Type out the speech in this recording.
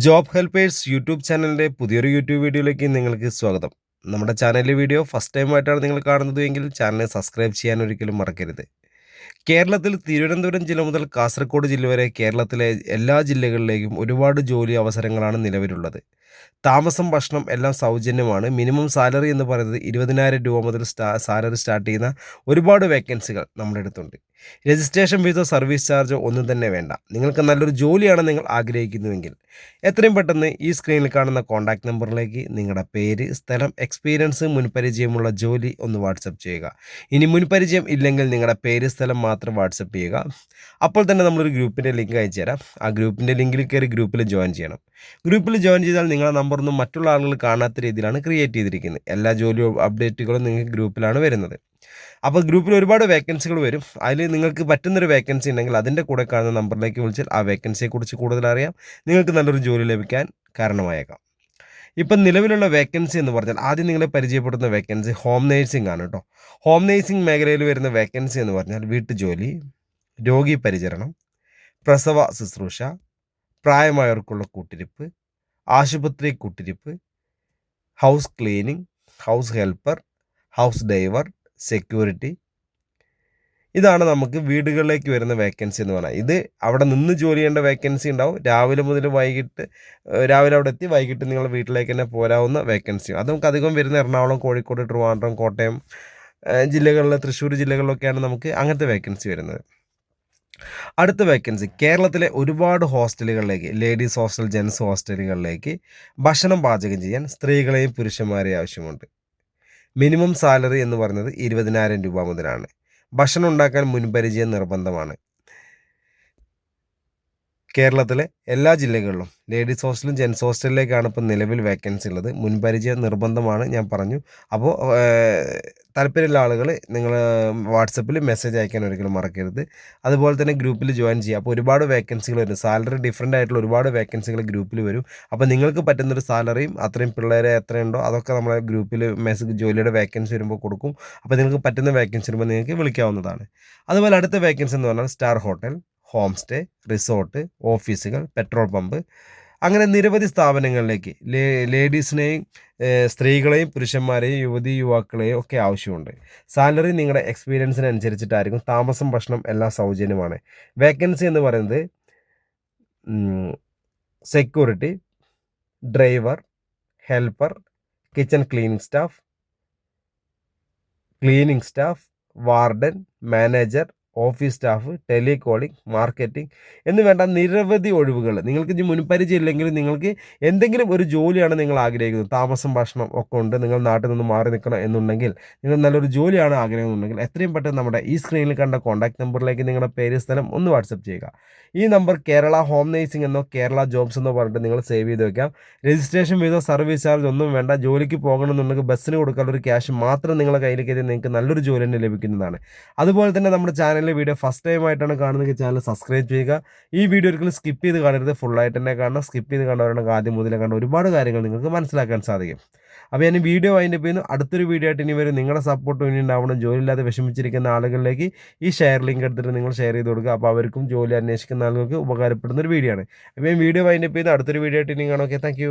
Job helpers YouTube ചാനലിന്റെ പുതിയൊരു YouTube വീഡിയോയിലേക്ക് നിങ്ങൾക്ക് സ്വാഗതം. നമ്മുടെ ചാനലിലെ വീഡിയോ ഫസ്റ്റ് ടൈം ആയിട്ടാണ് നിങ്ങൾ കാണുന്നത് എങ്കിൽ ചാനൽ സബ്സ്ക്രൈബ് ചെയ്യാൻ ഒരിക്കലും മറക്കരുത്. കേരളത്തിൽ തിരുവനന്തപുരം ജില്ല മുതൽ കാസർഗോഡ് ജില്ല വരെ കേരളത്തിലെ എല്ലാ ജില്ലകളിലേക്കും ഒരുപാട് ജോലി അവസരങ്ങളാണ് നിലവിലുള്ളത്. താമസം ഭക്ഷണം എല്ലാം സൗജന്യമാണ്. മിനിമം സാലറി എന്ന് പറയുന്നത് ഇരുപതിനായിരം രൂപ മുതൽ സ്റ്റാ സാലറി സ്റ്റാർട്ട് ചെയ്യുന്ന ഒരുപാട് വേക്കൻസികൾ നമ്മുടെ അടുത്തുണ്ട്. രജിസ്ട്രേഷൻ ഫീസോ സർവീസ് ചാർജോ ഒന്നും തന്നെ വേണ്ട. നിങ്ങൾക്ക് നല്ലൊരു ജോലിയാണ് നിങ്ങൾ ആഗ്രഹിക്കുന്നുവെങ്കിൽ എത്രയും പെട്ടെന്ന് ഈ സ്ക്രീനിൽ കാണുന്ന കോൺടാക്ട് നമ്പറിലേക്ക് നിങ്ങളുടെ പേര് സ്ഥലം എക്സ്പീരിയൻസ് മുൻപരിചയമുള്ള ജോലി ഒന്ന് വാട്സപ്പ് ചെയ്യുക. ഇനി മുൻപരിചയം ഇല്ലെങ്കിൽ നിങ്ങളുടെ പേര് സ്ഥലം മാത്രം വാട്സപ്പ് ചെയ്യുക. അപ്പോൾ തന്നെ നമ്മളൊരു ഗ്രൂപ്പിന്റെ ലിങ്ക് അയച്ചു തരാം. ആ ഗ്രൂപ്പിന്റെ ലിങ്കിൽ കയറി ഗ്രൂപ്പിൽ ജോയിൻ ചെയ്യണം. ഗ്രൂപ്പിൽ ജോയിൻ ചെയ്താൽ നിങ്ങളുടെ നമ്പറൊന്നും മറ്റുള്ള ആളുകൾ കാണാത്ത രീതിയിലാണ് ക്രിയേറ്റ് ചെയ്തിരിക്കുന്നത്. എല്ലാ ജോലി അപ്ഡേറ്റുകളും നിങ്ങൾക്ക് ഗ്രൂപ്പിലാണ് വരുന്നത്. അപ്പോൾ ഗ്രൂപ്പിൽ ഒരുപാട് വേക്കൻസികൾ വരും. അതിൽ നിങ്ങൾക്ക് പറ്റുന്നൊരു വേക്കൻസി ഉണ്ടെങ്കിൽ അതിന്റെ കൂടെ കാണുന്ന നമ്പറിലേക്ക് വിളിച്ചാൽ ആ വേക്കൻസിയെക്കുറിച്ച് കൂടുതൽ അറിയാം. നിങ്ങൾക്ക് നല്ലൊരു ജോലി ലഭിക്കാൻ കാരണമായേക്കാം. ഇപ്പം നിലവിലുള്ള വേക്കൻസി എന്ന് പറഞ്ഞാൽ ആദ്യം നിങ്ങളെ പരിചയപ്പെടുന്ന വേക്കൻസി ഹോം നേഴ്സിംഗ് ആണ് കേട്ടോ ഹോം നേഴ്സിംഗ് മേഖലയിൽ വരുന്ന വേക്കൻസി എന്ന് പറഞ്ഞാൽ വീട്ടുജോലി രോഗി പരിചരണം പ്രസവ ശുശ്രൂഷ പ്രായമായവർക്കുള്ള കൂട്ടിരിപ്പ് ആശുപത്രി കൂട്ടിരിപ്പ് house cleaning house helper house driver security ഇതാണ് നമുക്ക് വീടുകളിലേക്ക് വരുന്ന വേക്കൻസി എന്ന് പറഞ്ഞാൽ. ഇത് അവിടെ നിന്ന് ജോലി ചെയ്യേണ്ട വേക്കൻസി ഉണ്ടാവും. രാവിലെ മുതൽ വൈകിട്ട് രാവിലെ അവിടെ എത്തി വൈകിട്ട് നിങ്ങൾ വീട്ടിലേക്ക് തന്നെ പോരാവുന്ന വേക്കൻസി അത് നമുക്ക് അധികം വരുന്ന എറണാകുളം കോഴിക്കോട് ട്രിവാൻഡ്രം കോട്ടയം ജില്ലകളിൽ തൃശ്ശൂർ ജില്ലകളിലൊക്കെയാണ് നമുക്ക് അങ്ങനത്തെ വേക്കൻസി വരുന്നത്. അടുത്ത വേക്കൻസി കേരളത്തിലെ ഒരുപാട് ഹോസ്റ്റലുകളിലേക്ക് ലേഡീസ് ഹോസ്റ്റൽ ജെൻസ് ഹോസ്റ്റലുകളിലേക്ക് ഭക്ഷണം പാചകം ചെയ്യാൻ സ്ത്രീകളെയും പുരുഷന്മാരെയും ആവശ്യമുണ്ട്. മിനിമം സാലറി എന്ന് പറയുന്നത് ഇരുപതിനായിരം രൂപ മുതലാണ്. ഭക്ഷണം ഉണ്ടാക്കാൻ മുൻപരിചയം നിർബന്ധമാണ്. കേരളത്തിലെ എല്ലാ ജില്ലകളിലും ലേഡീസ് ഹോസ്റ്റലും ജെൻസ് ഹോസ്റ്റലിലേക്കാണ് ഇപ്പോൾ നിലവിൽ വേക്കൻസി ഉള്ളത്. മുൻപരിചയം നിർബന്ധമാണ് ഞാൻ പറഞ്ഞു. അപ്പോൾ താല്പര്യമുള്ള ആളുകൾ നിങ്ങൾ വാട്സപ്പിൽ മെസ്സേജ് അയക്കാൻ ഒരിക്കലും മറക്കരുത്. അതുപോലെ തന്നെ ഗ്രൂപ്പിൽ ജോയിൻ ചെയ്യുക. അപ്പോൾ ഒരുപാട് വേക്കൻസികൾ വരും. സാലറി ഡിഫറെന്റ് ആയിട്ടുള്ള ഒരുപാട് വേക്കൻസികൾ ഗ്രൂപ്പിൽ വരും. അപ്പോൾ നിങ്ങൾക്ക് പറ്റുന്നൊരു സാലറിയും അത്രയും പിള്ളേരെ എത്രയുണ്ടോ അതൊക്കെ നമ്മളെ ഗ്രൂപ്പിൽ മെസ്സേജ് ജോലിയുടെ വേക്കൻസി വരുമ്പോൾ കൊടുക്കും. അപ്പോൾ നിങ്ങൾക്ക് പറ്റുന്ന വേക്കൻസി വരുമ്പോൾ നിങ്ങൾക്ക് വിളിക്കാവുന്നതാണ്. അതുപോലെ അടുത്ത വേക്കൻസി എന്ന് പറഞ്ഞാൽ star hotel. Home stay resort ഓഫീസുകൾ പെട്രോൾ പമ്പ്. അങ്ങനെ നിരവധി സ്ഥാപനങ്ങളിലേക്ക് ലേഡീസിനെയും സ്ത്രീകളെയും പുരുഷന്മാരെയും യുവതി യുവാക്കളെയും ഒക്കെ ആവശ്യമുണ്ട്. സാലറി നിങ്ങളുടെ എക്സ്പീരിയൻസിനനുസരിച്ചിട്ടായിരിക്കും താമസം ഭക്ഷണം എല്ലാം സൗജന്യമാണ്. വേക്കൻസി എന്ന് പറയുന്നത് security driver helper kitchen cleaning staff cleaning staff warden manager office staff telecalling marketing എന്ന് വേണ്ട നിരവധി ഒഴിവുകൾ. നിങ്ങൾക്ക് ഇനി മുൻപരിചയം ഇല്ലെങ്കിൽ നിങ്ങൾക്ക് എന്തെങ്കിലും ഒരു ജോലിയാണ് നിങ്ങൾ ആഗ്രഹിക്കുന്നത്. താമസം ഭക്ഷണം ഒക്കെ ഉണ്ട് നിങ്ങൾ നാട്ടിൽ നിന്ന് മാറി നിൽക്കണം എന്നുണ്ടെങ്കിൽ നിങ്ങൾ നല്ലൊരു ജോലിയാണ് ആഗ്രഹിക്കുന്നുണ്ടെങ്കിൽ എത്രയും പെട്ടെന്ന് നമ്മുടെ ഈ സ്ക്രീനിൽ കണ്ട കോൺടാക്ട് നമ്പറിലേക്ക് നിങ്ങളുടെ പേര് സ്ഥലം ഒന്ന് വാട്സപ്പ് ചെയ്യുക. ഈ നമ്പർ കേരള ഹോം നേഴ്സിംഗ് എന്നോ കേരള ജോബ്സ് എന്നോ പറഞ്ഞിട്ട് നിങ്ങൾ സേവ് ചെയ്ത് വെക്കാം. രജിസ്ട്രേഷൻ ഫീസോ സർവീസ് ചാർജ് ഒന്നും വേണ്ട. ജോലിക്ക് പോകണമെന്നുണ്ടെങ്കിൽ ബസ്സിന് കൊടുക്കാനുള്ള ഒരു ക്യാഷ് മാത്രം നിങ്ങളുടെ കയ്യിലേക്ക് എത്തി നിങ്ങൾക്ക് നല്ലൊരു ജോലി തന്നെ ലഭിക്കുന്നതാണ്. അതുപോലെ തന്നെ നമ്മുടെ ചാനലിലെ വീഡിയോ ഫസ്റ്റ് ടൈം ആയിട്ടാണ് കാണുന്നതെങ്കിൽ ചാനൽ സബ്സ്ക്രൈബ് ചെയ്യുക. ഈ വീഡിയോ ഒരിക്കലും സ്കിപ്പ് ചെയ്ത് കാണരുത്. ഫുള്ളായിട്ട് തന്നെ കാണണം. സ്കിപ്പ് ചെയ്ത് കാണുന്നവരാണ് ആദ്യം മുതലേ കണ്ട ഒരുപാട് കാര്യങ്ങൾ നിങ്ങൾക്ക് മനസ്സിലാക്കാൻ സാധിക്കും. അപ്പോൾ ഞാൻ വീഡിയോ അതിന്റെ പേര് അടുത്തൊരു വീഡിയോ ആയിട്ട് ഇനി വരും. നിങ്ങളുടെ സപ്പോർട്ട് ഇനി ഉണ്ടാവണം. ജോലിയില്ലാതെ വിഷമിച്ചിരിക്കുന്ന ആളുകളിലേക്ക് ഈ ഷെയർ ലിങ്ക് എടുത്തിട്ട് നിങ്ങൾ ഷെയർ ചെയ്ത് കൊടുക്കുക. അപ്പോൾ അവർക്കും ജോലി അന്വേഷിക്കുന്ന ആളുകൾക്ക് ഉപകാരപ്പെടുന്ന ഒരു വീഡിയോ ആണ്. അപ്പോൾ ഞാൻ വീഡിയോ അതിന്റെ പേര് അടുത്തൊരു വീഡിയോ ആയിട്ട് ഇനി കാണാം. Okay thank